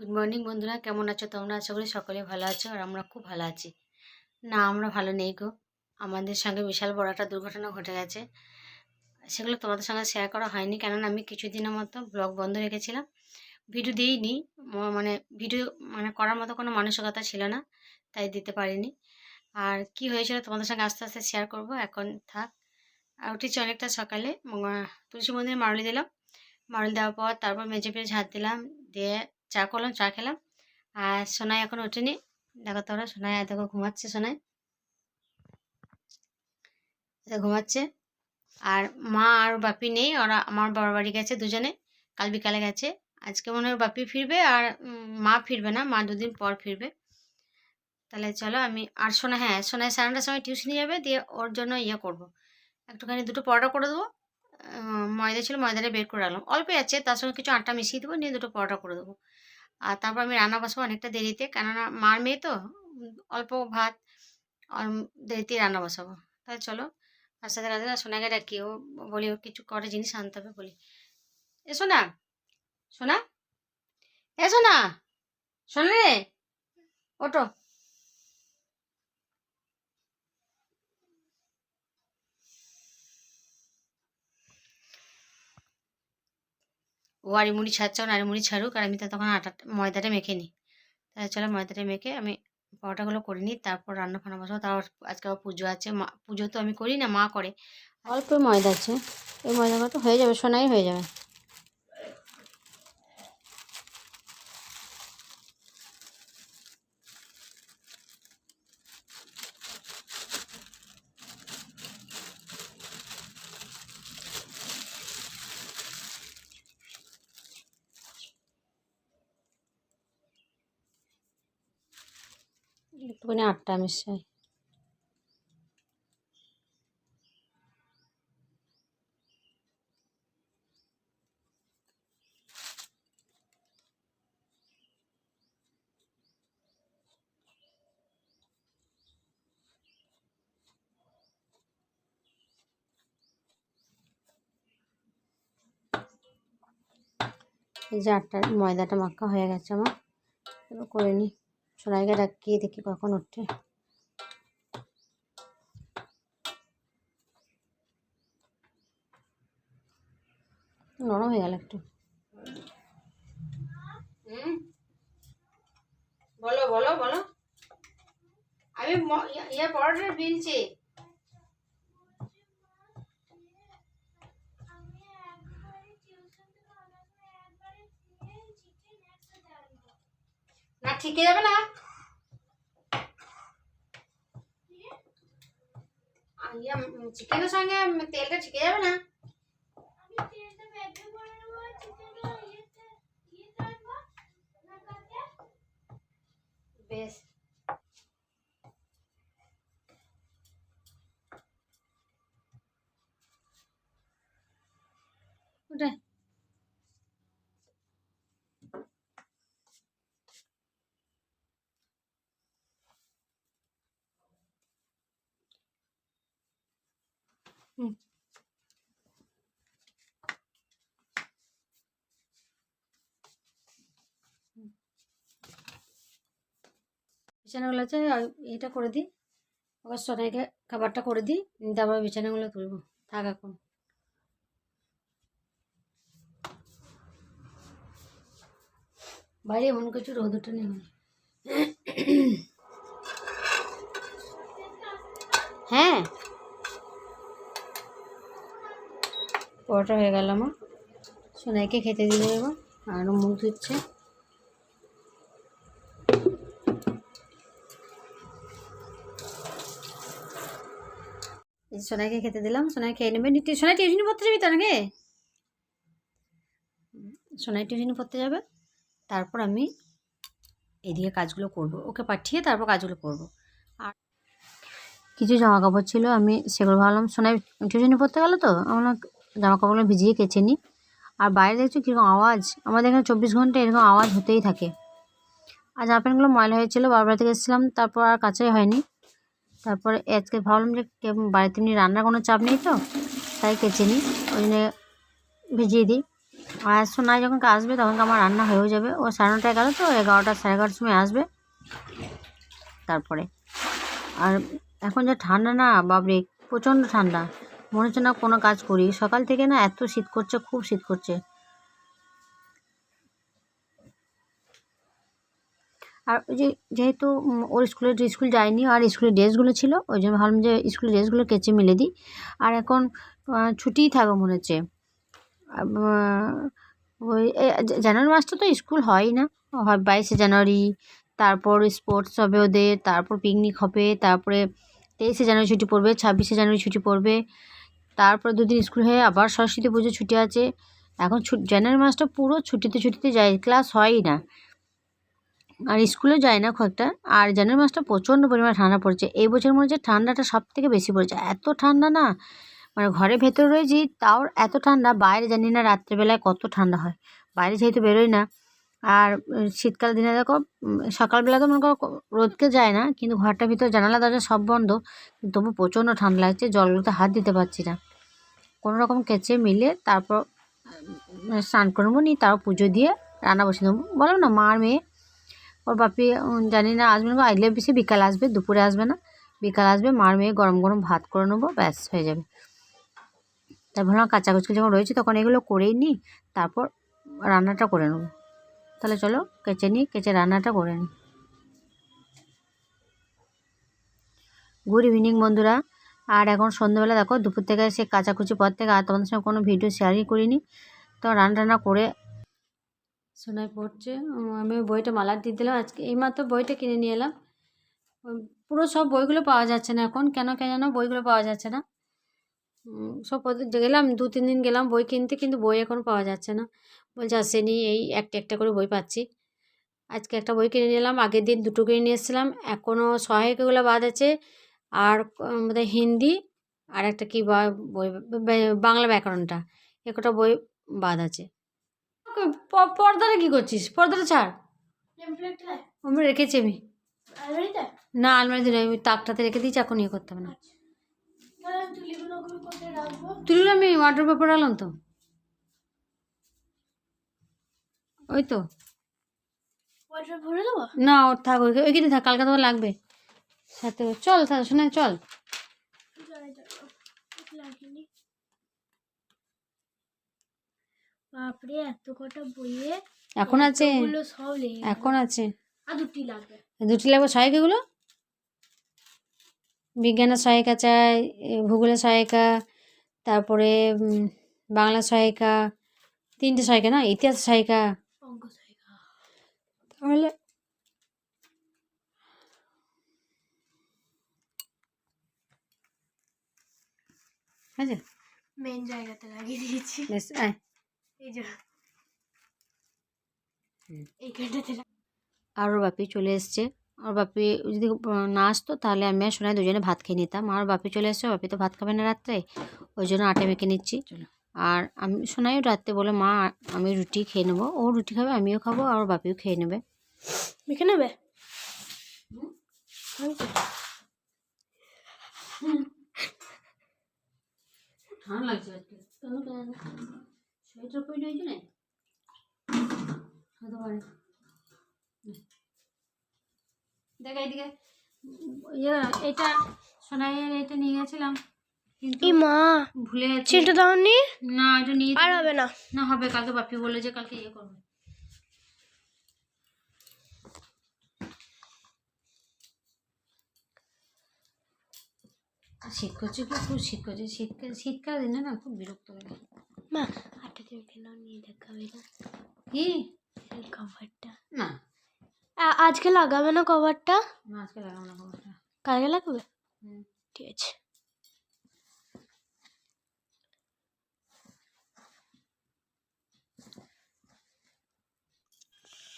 Good morning বন্ধুরা। কেমন আছো? তোমরা? আশা করি সকলে ভালো আছো আর আমরা খুব ভালো আছি। না, আমরা ভালো নেই গো। আমাদের সঙ্গে বিশাল বড় একটা দুর্ঘটনা ঘটে গেছে। সেগুলো তোমাদের সঙ্গে শেয়ার করা হয়নি, কেননা আমি কিছুদিনের মতো ব্লগ বন্ধ রেখেছিলাম। ভিডিও দিইনি। মানে ভিডিও মানে করার মতো কোনো মানসিকতা ছিল না, তাই দিতে পারিনি। আর কি হয়েছিল তোমাদের সঙ্গে আস্তে আস্তে শেয়ার করব, এখন থাক। আর উঠেছি অনেকটা সকালে। তুলসী মন্দিরে মারুলি দিলাম। মারুলি দেওয়ার পর তারপর মেঝে পেয়ে ঝাঁট দিলাম। দিয়ে চা করলাম, চা খেলাম। আর সোনাই এখন ওঠেনি দেখো তোরা সোনাই দেখো ঘুমাচ্ছে সোনাই। ঘুমাচ্ছে। আর মা আর বাপি নেই, ওরা আমার বাবার বাড়ি গেছে দুজনে, কাল বিকালে গেছে। আজকে মনে হয় বাপি ফিরবে আর মা ফিরবে না, মা দুদিন পর ফিরবে। তাহলে চলো আমি, আর সোনা হ্যাঁ সোনায় সাড়ে নটার সময় টিউশনি যাবে, দিয়ে ওর জন্য ইয়ে করব। একটুখানি দুটো পরোটা করে দেবো ময়দা ছিল, ময়দাটা বের করে রাখলাম। অল্পই আছে, তার সঙ্গে কিছু আটা মিশিয়ে দেবো, নিয়ে দুটো পরোটা করে দেবো। আর তারপর আমি রান্না বসাবো অনেকটা দেরিতে, কেননা মার মেয়ে তো, অল্প ভাত দেরিতে রান্না বসাবো। তাহলে চলো, তার সাথে রাতে সোনাকে ডাকি, ও বলি ও কিছু করে জিনিস আনতে হবে? বলি, এ সোনা সোনা, এ সোনা শোনা রে ওটো ও মুড়ি ছাড়ছে আড়ি মুড়ি ছাড়ুক, আর আমি তো তখন আটা ময়দাটা মেখে নিই। তাহলে চলো ময়দাটা মেখে আমি পরোটাগুলো করে নিই, তারপর রান্না ফান্না বসবো তারপর আজকে আবার পুজো আছে, মা, পুজো তো আমি করি না, মা করে। অল্প ময়দা আছে, এই ময়দাগুলো তো হয়ে যাবে, সোনাই হয়ে যাবে। একটুখানি আটটা মিশাই। এই যে আটটা ময়দাটা মাখা হয়ে গেছে আমার। এবার করে নিই। সোনাইকে ডাকিয়ে দেখি কখন ওঠে? নরম হয়ে গেল একটু। বলো বলো বলো। আমি ইয়ে- ইয়ে পরোটা বিনছি। না ঠিকে যাবে না। চিকেনের সঙ্গে তেলটা ঠিকে যাবে না? বেশ। বিছানাগুলো আছে এটা করে দিই। ওকে সোনাইকে খাবারটা করে দিই তারপর বিছানাগুলো তুলবো। থাক এখন। বাইরে এমন কিছু রোদ ওঠে নেই হ্যাঁ পরোটা হয়ে গেল আমার। সোনাইকে খেতে দিলে এবার আরও মুখ ধুচ্ছে। সোনাইকে খেতে দিলাম, সোনাই খেয়ে নেবে। নি- সোনাই টিউশনি পড়তে যাবি তো নাকি? সোনাই টিউশনি পড়তে যাবে। তারপর আমি এদিকে কাজগুলো করব। ওকে পাঠিয়ে তারপর কাজগুলো করব। আর কিছু জামা কাপড় ছিল, আমি সেগুলো ভাবলাম, সোনাই টিউশনি পড়তে গেলো তো? আমরা জামা কাপড়গুলো ভিজিয়ে কেচে নিই। আর বাইরে দেখছ কীরকম আওয়াজ? আমাদের এখানে চব্বিশ ঘণ্টা এরকম আওয়াজ হতেই থাকে। আর জামা প্যান্টগুলো ময়লা হয়েছিল বাবার থেকে এসেছিলাম, তারপর আর কাচাই হয়নি। তারপরে আজকে ভাবলাম যে বাড়িতে এমনি রান্নার কোনো চাপ নেই তো, তাই কেচে নিই, ওই জন্য ভিজিয়ে দিই। আর সোনায় যখন আসবে, তখন আমার রান্না হয়েও যাবে। ও সাড়ে নটায় গেল তো, এগারোটা সাড়ে এগারোটার সময় আসবে। তারপরে। আর এখন যা ঠান্ডা না বাবরে প্রচণ্ড ঠান্ডা। মনে হচ্ছে না কোনো কাজ করি। সকাল থেকে না এত শীত করছে, খুব শীত করছে। আর ওই যে যেহেতু ওর স্কুলে স্কুল যায়নি, আর স্কুলের ড্রেসগুলো ছিল, ওই জন্য ভাবলাম যে স্কুলের ড্রেসগুলো কেচে মিলে দিই। আর এখন ছুটিই থাকবে মনে হচ্ছে। ওই জানুয়ারি মাসটা তো স্কুল হয়ই না। হয় বাইশে জানুয়ারি, তারপর স্পোর্টস হবে ওদের, তারপর পিকনিক হবে, তারপরে তেইশে জানুয়ারি ছুটি পড়বে, ছাব্বিশে জানুয়ারি ছুটি পড়বে। তারপর দুদিন স্কুল হয়ে আবার সরস্বতী পুজো ছুটি আছে। এখন জানুয়ারি মাসটা পুরো ছুটিতে ছুটিতে যায়, ক্লাস হয়ই না। আর স্কুলে যায় না খুব একটা। আর জানুয়ারি মাসটা প্রচণ্ড পরিমাণে ঠান্ডা পড়ছে। এই বছর মনে হচ্ছে ঠান্ডাটা সব থেকে বেশি পড়েছে। এত ঠান্ডা না মানে ঘরের ভেতর রয়েছি তাও এত ঠান্ডা, বাইরে জানি না রাত্রেবেলায় কত ঠান্ডা হয়। বাইরে যেহেতু বেরোই না আর শীতকাল দিনে দেখো সকালবেলা তো মনে করো রোদকে যায় না, কিন্তু ঘরটার ভিতর জানালা, দরজা সব বন্ধ তবু প্রচণ্ড ঠান্ডা লাগছে, জলগুলোতে হাত দিতে পারছি না। কোনো রকম কেচে মিলে তারপর স্নান করব নি তারপর পুজো দিয়ে রান্না বসে দেবো। বলো না মার মেয়ে? ওর বাপি জানি না আসবে না আসলে বেশি বিকাল আসবে, দুপুরে আসবে না। বিকাল আসবে মার মেয়ে গরম গরম ভাত করে নেব, ব্যাস, হয়ে যাবে। তাই ভাবলাম কাঁচাকুচকি যখন রয়েছে তখন এগুলো করেই নিই, তারপর রান্নাটা করে নেব। তাহলে চলো কেচে নিই, কেচে রান্নাটা করে নিই। গুড ইভিনিং বন্ধুরা। আর এখন সন্ধ্যেবেলা, দেখো, দুপুর থেকে সে কাচাকুচি পর থেকে আর তোমাদের সঙ্গে কোনো ভিডিও শেয়ারই করিনি। তো রান্না টান্না করে শোনায় পড়ছে। আমি বইটা মালার দিয়ে দিলাম। আজকে এইমাত্র বইটা কিনে নিয়ে এলাম। পুরো সব বইগুলো পাওয়া যাচ্ছে না এখন। কেন কেন জানো? বইগুলো পাওয়া যাচ্ছে না। সব গেলাম, দু, তিন দিন গেলাম বই কিনতে, কিন্তু বই এখন পাওয়া যাচ্ছে না। বলছে আসেনি এই একটা একটা করে বই পাচ্ছি। আজকে একটা বই কিনে নিলাম আগের দিন দুটো কিনে নিয়ে এসেছিলাম এখনও সহায়িকাগুলো বাদ আছে আর বোধহয় হিন্দি আর একটা কী বা- বই বাংলা ব্যাকরণটা এ কটা বই বাদ আছে। প- পর্দাটা কি করছিস? পর্দাটা ছাড়। আমি রেখেছি আমি। না আলমারিতে নয় আমি তাকটাতে রেখে দিয়েছি এখন ইয়ে করতে হবে না। তুলিগুলো আমি ওয়াটার পেপার আলাম তো। ওই তো। না ওর থাক ওই ওইখানে থাক কালকে তোমার লাগবে। সাথে। চল তাহলে শোনা চল। বাপরে এত কটা বইয়ে এখন আছে। এখন আছে। আর দুটি লাগবে। দুটি লাগবে সহায়িকাগুলো বিজ্ঞানের সহায়িকা চাই ভূগোলের সহায়িকা তারপরে বাংলা সহায়িকা তিনটে সহায়িকা না ইতিহাস সহায়িকা। তাহলে হয়েছে মেন জায়গাতে লাগিয়ে দিয়েছি। বেশ আয়। এই যে। এইখানটাতে আর ওর বাপি চলে এসছে। ওর বাপি যদি না আসতো তাহলে আমি আর সোনাই দুজনে ভাত খেয়ে নিতাম। আর বাপি চলে এসছে বাপি তো ভাত খাবে না রাত্রে। ওই জন্য আটা মেখে নিচ্ছি। আর আমি সোনাইও রাত্রে বলে মা আমি রুটি খেয়ে নেব। ও রুটি খাবে আমিও খাব আর বাপিও খেয়ে নেবে। মেখে নেবে? ঠান্ডা লাগছে আজকে। কেন কেন সোয়েটার পরে রয়েছে না হতে পারে। দেখ এইদিকে। ইয়ে এটা সোনাইয়ের এটা নিয়ে গেছিলাম। মা ভুলে গেছি। চিলটা দাওনি না এটা নিয়ে আর হবে না। না হবে কালকে বাপি বলে যে কালকে ইয়ে করবে। আর শীত করছে কি? খুব শীত করছে। শীতকাল শীতকাল দিনে না খুব বিরক্ত লাগে। মা আটটা দিয়ে মেখে নাও নিয়ে দেখাবে না। কি? কভারটা না। আজকে লাগাবে না কভারটা না আজকে লাগাবো না খবরটা কালকে লাগাবে? হুম। ঠিক আছে।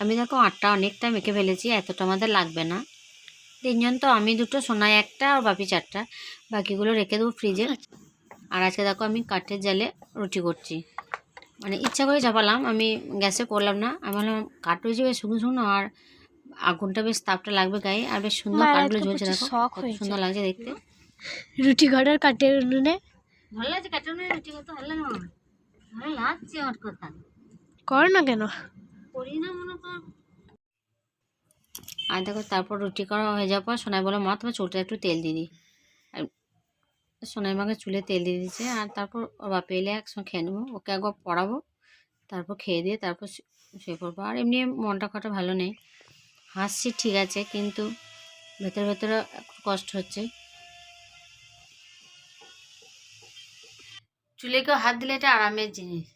আমি দেখো আটটা অনেকটা মেখে ফেলেছি এতটা আমাদের লাগবে না। তিনজন তো আমি দুটো সোনায় একটা আর বাপি চারটা। বাকিগুলো রেখে দেবো ফ্রিজে। আর আজকে দেখো আমি কাঠের জালে রুটি করছি। মানে ইচ্ছা করে চাপালাম আমি গ্যাসে করলাম না। আমি ভাবলাম কাঠ রয়েছে বেশ শুকনো শুকনো আর আগুনটা বেশ তাপটা লাগবে গায়ে আর বেশ সুন্দর কাঠগুলো প্রচুর দেখো। কত সুন্দর লাগছে দেখতে। রুটি ঘরের কাটে উনুনে? ভালো লাগছে কাঠের রুটি করতে ভালো লাগে ভালো লাগছে আমার কথা। কর না কেন? করি না মনে কর। আর দেখো তারপর রুটি করা হয়ে যাওয়ার পর সোনাই বলে, মা, তোমার চুলটা একটু তেল দিয়ে দিই। আর সোনাই মাকে চুলে তেল দিয়ে দিচ্ছে আর তারপর ওর বাপি এলে একসঙ্গে খেয়ে নেব। ওকে একবার পড়াবো, তারপর খেয়ে দিয়ে তারপর শুয়ে পড়ব। আর এমনি মনটা কটা ভালো নেই। হাসছি, ঠিক আছে, কিন্তু ভেতরে ভেতরে একটু কষ্ট হচ্ছে। চুলে কেউ হাত দিলে এটা আরামের জিনিস।